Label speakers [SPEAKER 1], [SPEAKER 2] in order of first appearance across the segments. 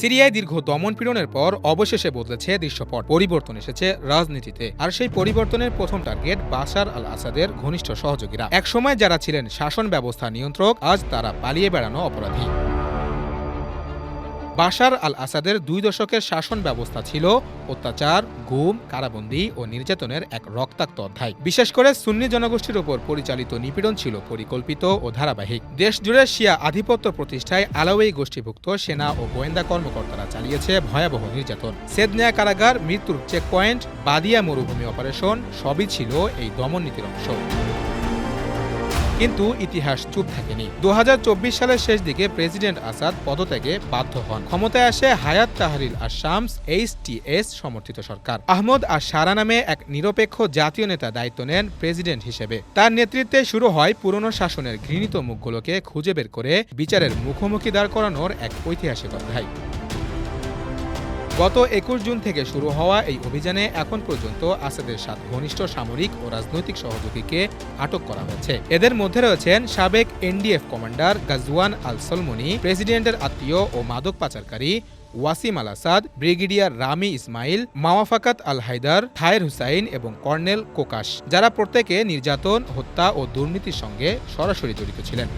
[SPEAKER 1] সিরিয়ায় দীর্ঘ দমন পীড়নের পর অবশেষে বদলেছে দৃশ্যপট। পরিবর্তন এসেছে রাজনীতিতে। আর সেই পরিবর্তনের প্রথম টার্গেট বাসার আল আসাদের ঘনিষ্ঠ সহযোগীরা। একসময় যারা ছিলেন শাসন ব্যবস্থা নিয়ন্ত্রক, আজ তারা পালিয়ে বেড়ানো অপরাধী। বাশার আল আসাদের দুই দশকের শাসন ব্যবস্থা ছিল অত্যাচার, গুম, কারাবন্দী ও নির্যাতনের এক রক্তাক্ত অধ্যায়। বিশেষ করে সুন্নি জনগোষ্ঠীর ওপর পরিচালিত নিপীড়ন ছিল পরিকল্পিত ও ধারাবাহিক। দেশজুড়ে শিয়া আধিপত্য প্রতিষ্ঠায় আলাওয়ি গোষ্ঠীভুক্ত সেনা ও গোয়েন্দা কর্মকর্তারা চালিয়েছে ভয়াবহ নির্যাতন। সেদনিয়া কারাগার মৃত্যুর চেকপয়েন্ট বাদিয়া মরুভূমি অপারেশন সবই ছিল এই দমন নীতির অংশ। কিন্তু ইতিহাস চুপ থাকেনি। দু হাজার চব্বিশ সালের শেষ দিকে প্রেসিডেন্ট আসাদ পদত্যাগে বাধ্য হন। ক্ষমতায় আসে হায়াত তাহারিল তাহরিল আশামস এইচটিএস সমর্থিত সরকার। আহমদ আর সারা নামে এক নিরপেক্ষ জাতীয় নেতা দায়িত্ব নেন প্রেসিডেন্ট হিসেবে। তার নেতৃত্বে শুরু হয় পুরনো শাসনের ঘৃণিত মুখগুলোকে খুঁজে বের করে বিচারের মুখোমুখি দাঁড় করানোর এক ঐতিহাসিক অধ্যায়। গত একুশ জুন থেকে শুরু হওয়া এই অভিযানে এখন পর্যন্ত আসাদের সাত ঘনিষ্ঠ সামরিক ও রাজনৈতিক সহযোগীকে আটক করা হয়েছে। এদের মধ্যে রয়েছেন সাবেক এনডিএফ কমান্ডার গাজওয়ান আল সলমনি, প্রেসিডেন্টের আত্মীয় ও মাদক পাচারকারী Wasim al Assad, brigadier Rami Ismail, Mowafakat al Haidar, Thaer Hussain এবং কর্নেল কোকাশ, যারা প্রত্যেকে নির্যাতন, হত্যা ও দুর্নীতির সঙ্গে সরাসরি জড়িত ছিলেন।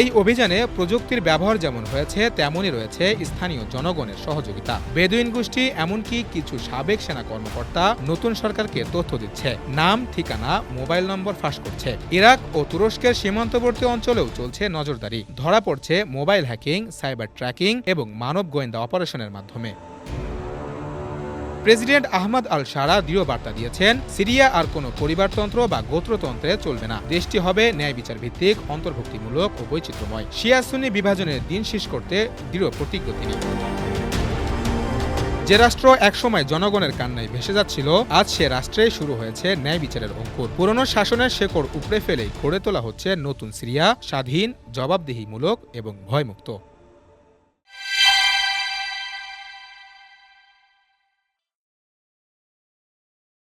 [SPEAKER 1] এই অভিযানে প্রযুক্তির ব্যবহার যেমন হয়েছে, তেমনই রয়েছে স্থানীয় জনগণের সহযোগিতা। বেদুইন গোষ্ঠী, এমনকি কিছু সাবেক সেনা কর্মকর্তা নতুন সরকারকে তথ্য দিচ্ছে। নাম, ঠিকানা, মোবাইল নম্বর ফাঁস করছে। ইরাক ও তুরস্কের সীমান্তবর্তী অঞ্চলেও চলছে নজরদারি। ধরা পড়ছে মোবাইল হ্যাকিং, সাইবার ট্র্যাকিং এবং মানব গোয়েন্দা অপারেশনের মাধ্যমে। প্রেসিডেন্ট আহমদ আল সারা দৃঢ় বার্তা দিয়েছেন, সিরিয়া আর কোনো পরিবারতন্ত্র বা গোত্রতন্ত্রে চলবে না। দেশটি হবে ন্যায় বিচার ভিত্তিক অন্তর্ভুক্তিমূলক ও বৈচিত্র্যময়। শিয়া সুন্নি বিভাজনের দিন শেষ করতে দৃঢ় প্রতিজ্ঞ তিনি। যে রাষ্ট্র একসময় জনগণের কান্নায় ভেসে যাচ্ছিল, আজ সে রাষ্ট্রে শুরু হয়েছে ন্যায় বিচারের অঙ্কুর। পুরনো শাসনের শেকড় উপড়ে ফেলেই গড়ে তোলা হচ্ছে নতুন সিরিয়া, স্বাধীন, জবাবদিহিমূলক এবং ভয়মুক্ত।